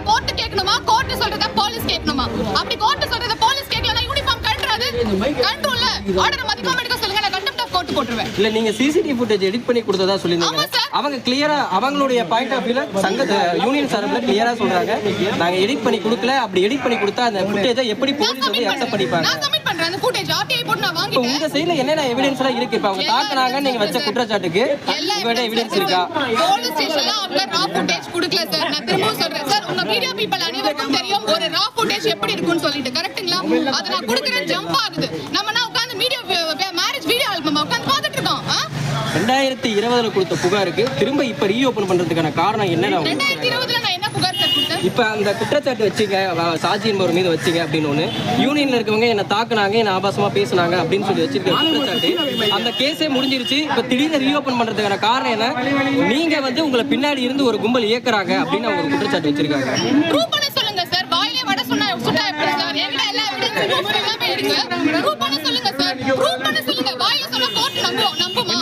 சொல்றத கோர்ட் கேட்கணுமா? கோர்ட் சொல்றத போலீஸ் கேட்கணுமா? அப்படி கோர்ட் சொல்றத போலீஸ் கேட்கலனா யூனிஃபார்ம் கட்டுறது கண்டுல ஆர்டர் மதிக்காம எடுக்க சொல்லுங்க. நான் கண்டெம்ட் ஆஃப் கோர்ட் போட்டுருவேன். இல்ல நீங்க சிசிடிவி ஃபுட்டேஜ் எடிட் பண்ணி கொடுத்ததா சார். அவங்க கிளியரா அவங்களுடைய பாயிண்ட் ஆஃப் வியூல சங்க யூனியன் சார்பில் கிளியரா சொல்றாங்க. நாங்க எடிட் பண்ணி கொடுக்கல. அப்படி எடிட் பண்ணி கொடுத்தா அந்த ஃபுட்டேஜை எப்படி போலீஸ் வந்து சப்மிட் அக்செப்ட் பண்ணிப்பாங்க? நான் சப்மிட் பண்றேன். அந்த ஃபுட்டேஜ் ஆர்டிஐ போட்டு நான் வாங்கிட்டேன். உங்க சைடுல என்னென்ன எவிடன்ஸ் எல்லாம் இருக்கு? இப்போ அவங்க தாக்குனாங்க நீங்க வச்ச குற்றச்சாட்டுக்கு உங்கள்ட்ட எவிடன்ஸ் இருக்கா? போலீஸ் ஸ்டேஷன்ல அவங்க ரா ஃபுட்டேஜ் கொடுக்கல சார். நான் திரும்பவும் சொல்றேன். சார் உங்க மீடியா பீப்பிள் அனைவருக்கும் தெரியும் ஒரு ரா ஃபுட்டேஜ் எப்படி இருக்கும்னு சொல்லிட்டு. கரெக்ட்டுங்களா அதை நான் கொடுக்குறேன். ஜம்ப் ஆகுது. நம்ம நான் உட்கார்ந்து மீடியா மேரேஜ் வீடியோ ஆல்பம் உட்கார்ந்து பார்த்துட்டு இருக்கோம்? ரெண்டாயிரத்தி இருபதுல கொடுத்த புகாருக்கு திரும்ப இப்ப ரீஓபன் பண்றதுக்கான காரணம் அவங்க ரெண்டாயிரத்தி இருபதுல நான் என்ன இப்ப அந்த குற்றச்சாட்டு வச்சுங்க சாட்சி என்பவர் மீது வச்சுங்க அப்படின்னு ஒண்ணு. யூனியன்ல இருக்கவங்க என்ன தாக்குனாங்க என்ன ஆபாசமா பேசுனாங்க அப்படின்னு சொல்லி வச்சிருக்க குற்றச்சாட்டு. அந்த கேஸே முடிஞ்சிருச்சு. இப்ப திடீர்னு ரீஓபன் பண்றதுக்கான காரணம் என்ன? நீங்க வந்து உங்களை பின்னாடி இருந்து ஒரு கும்பல் இயக்குறாங்க அப்படின்னு அவங்க ஒரு குற்றச்சாட்டு வச்சிருக்காங்க. சொல்லுங்க சார். சொல்லுங்க வாயில சொன்னா கோர்ட் நம்பும் நம்புமா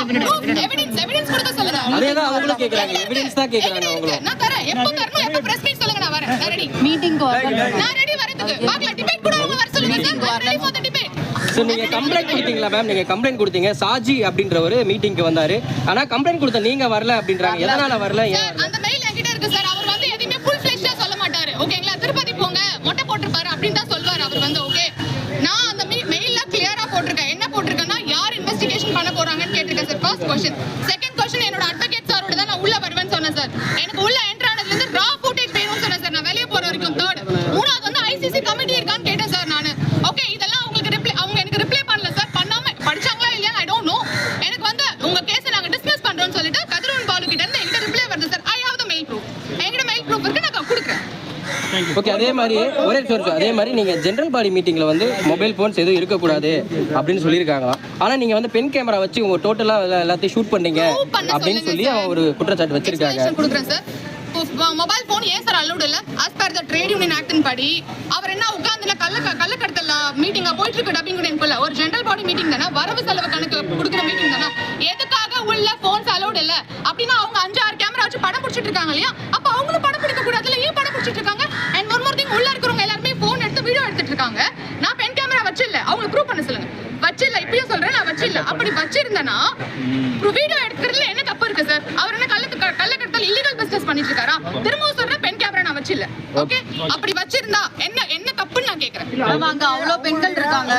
கொடுக்க சொல்லுங்க அதே தான் அவங்களும் கேக்குறாங்க. எவிடன்ஸ் தான் கேக்குறாங்க என்கிட்ட அவங்களும். இருக்கு. நான் தரேன். எப்போ தரணும்? எப்போ பிரஸ் மீட் சொல்லுங்க நான் வரேன். நான் ரெடி வரணும் நான் ரெடி வரதுக்கு. பார்க்கலாம் டிபேட் கூட அவங்க வர சொல்லுங்க. Sir ready for the debate sir நீங்க கம்ப்ளைண்ட் கொடுத்தீங்களா மேம் நீங்க கம்ப்ளைண்ட் கொடுத்தீங்க. சாஜி அப்படின்றவர் மீட்டிங்க்கு வந்தாரு. ஆனா கம்ப்ளைண்ட் கொடுத்த நீங்க வரல அப்படின்றாங்க. எதனால வரல? அந்த மெயில் என்கிட்ட இருக்கு சார். அவர் வந்து எதையுமே ஃபுல் ஃபிளெஷ்டா சொல்ல மாட்டாரு. ஓகேங்களா திருப்பதி போங்க. மொட்டை போட்டிருப்பாரு அப்படின்னு தான் சொல்வாரு அவர் வந்து ஓகே நான் அந்த மெயில்ல கிளியரா போட்டிருக்கேன். என்ன போட்டிருக்கேன்னா யார் இன்வெஸ்டிகேஷன் பண்ண போறாங்கன்னு கேட்டிருக்கேன் sir first question second question என்னோட அட்வொகேட் சாரோட தான் நான் உள்ள வருவேன்னு சொன்னேன் சார். எனக்கு உள்ள என்ட்ரானதுல இருந்து ரா ஃபுட்டேஜ் வேணும்னு சொன்னேன் சார். நான் வெளியே போற வரைக்கும் தேர்ட் மூணாவது வந்து ஐசிசி கமிட்டி இருக்கான்னு கேட்டேன் சார் நான் ஓகே இதெல்லாம் உங்களுக்கு ரிப்ளை அவங்க எனக்கு ரிப்ளை பண்ணல சார் பண்ணாம படிச்சாங்களா இல்லையா ஐ டோன்ட் நோ எனக்கு வந்து உங்க கேஸை நாங்க டிஸ்மிஸ் பண்றோம்னு சொல்லிட்டு கதிரவன் பாலு கிட்ட இருந்து என்கிட்ட ரிப்ளை வருது sir I have the mail proof என்கிட்ட மெயில் ப்ரூஃப் இருக்கு நான் கொடுக்குறேன் ஓகே அதே மாதிரி ஒரே நிமிஷம் அதே மாதிரி நீங்க ஜெனரல் பாடி மீட்டிங்ல வந்து மொபைல் போன்ஸ் எதுவும் இருக்கக்கூடாது அப்படின்னு சொல்லியிருக்காங்க ஆனா நீங்க வந்து பென் கேமரா வச்சு உங்க டோட்டலா எல்லாத்தையும் ஷூட் பண்ணீங்க அப்படின்னு சொல்லுங்க சொல்லி. அவங்க ஒரு குற்றச்சாட்டு வச்சிருக்காங்க. மொபைல் போன் ஏன் சார் அலௌட் இல்ல? As per the trade union actin படி அவர் என்ன உட்கார்ந்துல கள்ள கள்ளக்கடத்தல மீட்டிங்கா போயிட்டு இருக்கு டப்பிங் யூனியன் ஒரு ஜெனரல் பாடி மீட்டிங் தானே? வரவு செலவு கணக்கு கொடுக்குற மீட்டிங் தானே? எதுக்காக உள்ள போன்ஸ் அலௌட் இல்ல? அப்படின்னா அவங்க அஞ்சு ஆறு கேமரா வச்சு படம் பிடிச்சிட்டு இருக்காங்க இல்லையா அப்ப அவங்களும் படம் பிடிக்க கூடாதுல ஏன் படம் பிடிச்சிட்டு இருக்காங்க அண்ட் ஒன் மோர் திங் உள்ள இருக்கிறவங்க எல்லாருமே போன் எடுத்து வீடியோ எடுத்துட்டு இருக்காங்க நான் பென் கேமரா வச்சில்ல அவங்க ப்ரூவ் பண்ண சொல்லுங்க வச்சில்ல இப்பயும் சொல்றேன் நான் வச்சில்ல அப்படி வச்சிருந்தனா வீடியோ எடுக்கிறதுல என்ன தப்பு இருக்கு சார்? அவர் என்ன கள்ள கள்ளக்கடத்தல் இல்லீகல் பிசினஸ் பண்ணிட்டு இருக்காரா? திரும்பவும் சொல்ற பென் கேமரா நான் வச்சில்ல. ஓகே அப்படி வச்சிருந்தா என்ன என்ன தப்புன்னு நான் கேக்குறேன். அவங்க அவ்வளவு பெண்கள் இருக்காங்க.